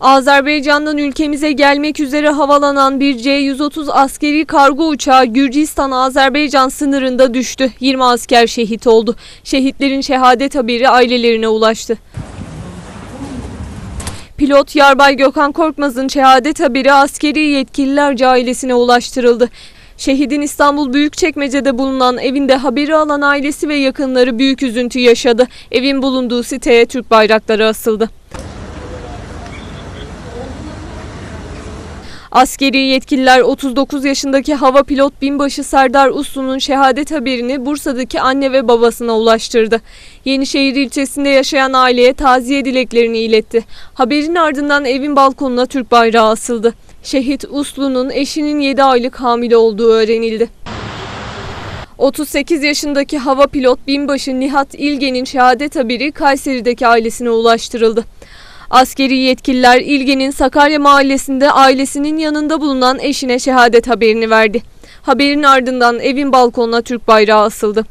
Azerbaycan'dan ülkemize gelmek üzere havalanan bir C-130 askeri kargo uçağı Gürcistan-Azerbaycan sınırında düştü. 20 asker şehit oldu. Şehitlerin şehadet haberi ailelerine ulaştı. Pilot Yarbay Gökhan Korkmaz'ın şehadet haberi askeri yetkililerce ailesine ulaştırıldı. Şehidin İstanbul Büyükçekmece'de bulunan evinde haberi alan ailesi ve yakınları büyük üzüntü yaşadı. Evin bulunduğu siteye Türk bayrakları asıldı. Askeri yetkililer 39 yaşındaki hava pilot binbaşı Serdar Uslu'nun şehadet haberini Bursa'daki anne ve babasına ulaştırdı. Yenişehir ilçesinde yaşayan aileye taziye dileklerini iletti. Haberin ardından evin balkonuna Türk bayrağı asıldı. Şehit Uslu'nun eşinin 7 aylık hamile olduğu öğrenildi. 38 yaşındaki hava pilot binbaşı Nihat İlgen'in şehadet haberi Kayseri'deki ailesine ulaştırıldı. Askeri yetkililer İlgen'in Sakarya mahallesinde ailesinin yanında bulunan eşine şehadet haberini verdi. Haberin ardından evin balkonuna Türk bayrağı asıldı.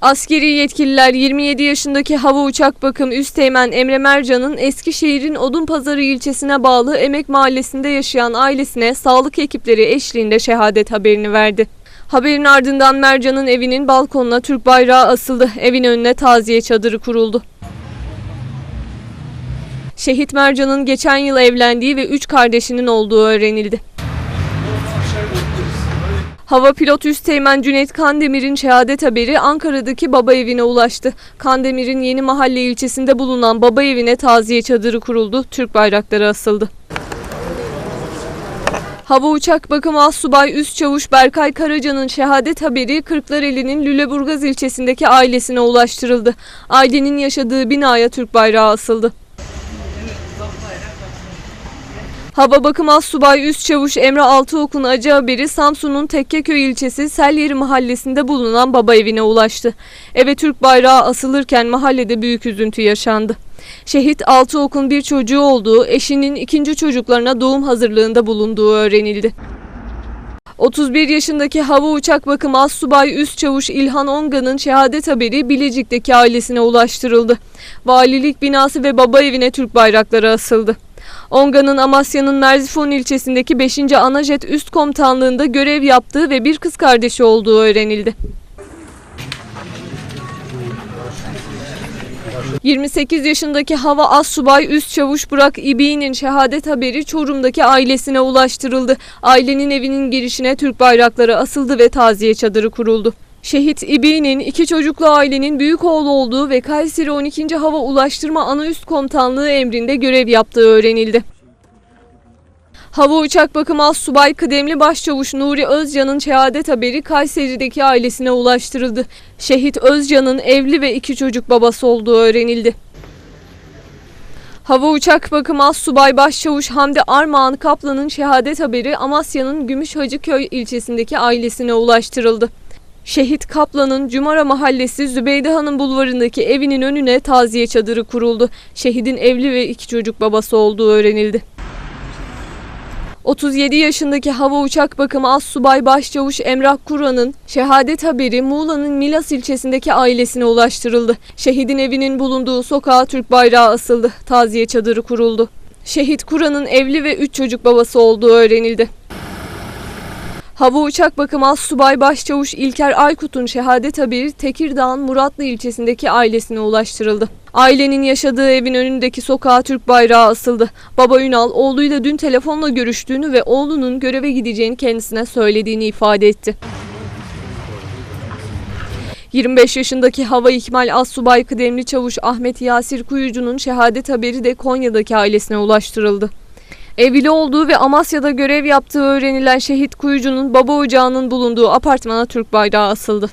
Askeri yetkililer 27 yaşındaki hava uçak bakım üsteğmen Emre Mercan'ın Eskişehir'in Odunpazarı ilçesine bağlı Emek Mahallesi'nde yaşayan ailesine sağlık ekipleri eşliğinde şehadet haberini verdi. Haberin ardından Mercan'ın evinin balkonuna Türk bayrağı asıldı. Evin önüne taziye çadırı kuruldu. Şehit Mercan'ın geçen yıl evlendiği ve 3 kardeşinin olduğu öğrenildi. Hava pilot Üsteğmen Cüneyt Kandemir'in şehadet haberi Ankara'daki baba evine ulaştı. Kandemir'in Yeni Mahalle ilçesinde bulunan baba evine taziye çadırı kuruldu. Türk bayrakları asıldı. Hava Uçak Bakımı Assubay Üst Çavuş Berkay Karaca'nın şehadet haberi Kırklareli'nin Lüleburgaz ilçesindeki ailesine ulaştırıldı. Ailenin yaşadığı binaya Türk bayrağı asıldı. Hava Bakım Assubay Üst Çavuş Emre Altıok'un acı haberi Samsun'un Tekkeköy ilçesi Selyeri mahallesinde bulunan baba evine ulaştı. Eve Türk bayrağı asılırken mahallede büyük üzüntü yaşandı. Şehit Altıok'un bir çocuğu olduğu, eşinin ikinci çocuklarına doğum hazırlığında bulunduğu öğrenildi. 31 yaşındaki hava uçak bakımı Assubay Üst Çavuş İlhan Onga'nın şehadet haberi Bilecik'teki ailesine ulaştırıldı. Valilik binası ve baba evine Türk bayrakları asıldı. Onga'nın Amasya'nın Merzifon ilçesindeki 5. Anajet Üst Komutanlığı'nda görev yaptığı ve bir kız kardeşi olduğu öğrenildi. 28 yaşındaki hava assubay üst çavuş Burak İbi'nin şehadet haberi Çorum'daki ailesine ulaştırıldı. Ailenin evinin girişine Türk bayrakları asıldı ve taziye çadırı kuruldu. Şehit İbi'nin iki çocuklu ailenin büyük oğlu olduğu ve Kayseri 12. Hava Ulaştırma Ana Üst Komutanlığı emrinde görev yaptığı öğrenildi. Hava Uçak Bakımı Assubay Kıdemli Başçavuş Nuri Özcan'ın şehadet haberi Kayseri'deki ailesine ulaştırıldı. Şehit Özcan'ın evli ve iki çocuk babası olduğu öğrenildi. Hava Uçak Bakımı Assubay Başçavuş Hamdi Armağan Kaplan'ın şehadet haberi Amasya'nın Gümüş Hacıköy ilçesindeki ailesine ulaştırıldı. Şehit Kaplan'ın Cumara Mahallesi Zübeyde Hanım Bulvarı'ndaki evinin önüne taziye çadırı kuruldu. Şehidin evli ve iki çocuk babası olduğu öğrenildi. 37 yaşındaki hava uçak bakımı Assubay Başçavuş Emrah Kur'an'ın şehadet haberi Muğla'nın Milas ilçesindeki ailesine ulaştırıldı. Şehidin evinin bulunduğu sokağa Türk bayrağı asıldı. Taziye çadırı kuruldu. Şehit Kur'an'ın evli ve 3 çocuk babası olduğu öğrenildi. Hava Uçak Bakımı Assubay Başçavuş İlker Aykut'un şehadet haberi Tekirdağ'ın Muratlı ilçesindeki ailesine ulaştırıldı. Ailenin yaşadığı evin önündeki sokağa Türk bayrağı asıldı. Baba Ünal oğluyla dün telefonla görüştüğünü ve oğlunun göreve gideceğini kendisine söylediğini ifade etti. 25 yaşındaki Hava İkmal Assubay Kıdemli Çavuş Ahmet Yasir Kuyucu'nun şehadet haberi de Konya'daki ailesine ulaştırıldı. Evli olduğu ve Amasya'da görev yaptığı öğrenilen şehit Kuyucu'nun baba ocağının bulunduğu apartmana Türk bayrağı asıldı.